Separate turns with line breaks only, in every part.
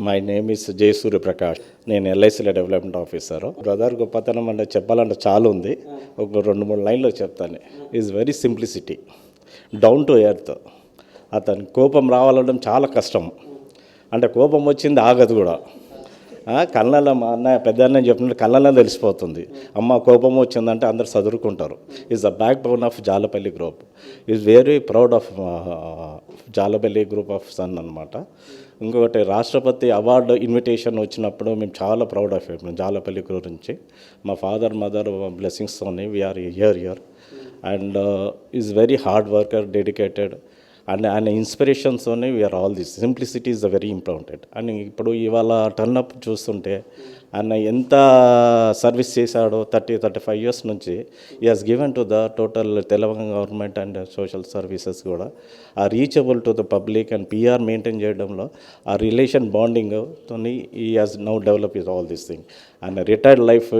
My name is Jaya Suryaprakash నేను ఎల్ఐసిలో development officer brother గొప్పతనం అంటే చెప్పాలంటే చాలా ఉంది. ఒక రెండు మూడు లైన్లో చెప్తాను. Is very simplicity down to earth అతని కోపం రావాలడం చాలా కష్టం. అంటే కోపం వచ్చింది ఆగదు కూడా. కళ్ళల్లో మా అన్న పెద్ద అన్న చెప్పినట్టు కళ్ళల్లో తెలిసిపోతుంది. అమ్మ కోపం వచ్చిందంటే అందరు చదువుకుంటారు is the backbone of Jalapalli group is very proud of Jalapalli group of son అనమాట ఇంకొకటి రాష్ట్రపతి అవార్డు ఇన్విటేషన్ వచ్చినప్పుడు మేము చాలా ప్రౌడ్ ఆఫ్ ఇట్ జాలపల్లి గురించి మా father mother బ్లెస్సింగ్స్తోని we're year year and is very hard worker dedicated and ఆయన ఇన్స్పిరేషన్స్తోనే we're all this simplicity is very important and ఇప్పుడు ఇవాళ టర్నప్ చూస్తుంటే ఆయన ఎంత సర్వీస్ చేశాడో థర్టీ థర్టీ ఫైవ్ ఇయర్స్ నుంచి he has given to the total Telangana government and social services కూడా. ఆ reachable to the public and PR maintain చేయడంలో ఆ రిలేషన్ బాండింగ్ తోని he has now develop is all this thing and retired life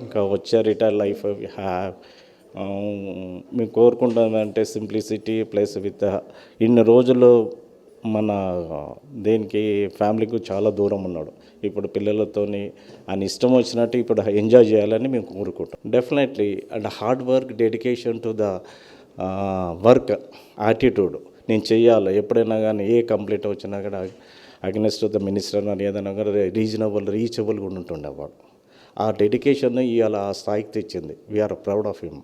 ఇంకా వచ్చే retired life have మేము కోరుకుంటామంటే simplicity plus with ఇన్ని రోజులు మన దేనికి ఫ్యామిలీకి చాలా దూరం ఉన్నాడు. ఇప్పుడు పిల్లలతోని ఆయన ఇష్టం వచ్చినట్టు ఇప్పుడు ఎంజాయ్ చేయాలని మేము కోరుకుంటాం definitely and hard work dedication to the work attitude నేను చేయాలి ఎప్పుడైనా కానీ ఏ కంప్లీట్ వచ్చినా కూడా అగెన్స్ట్ ద మినిస్టర్ అని ఏదైనా కానీ రీజనబుల్ రీచబుల్గా ఉంటుండేవాడు ఆ డెడికేషన్ ఇవాళ ఆ స్థాయికి తెచ్చింది. We are proud of him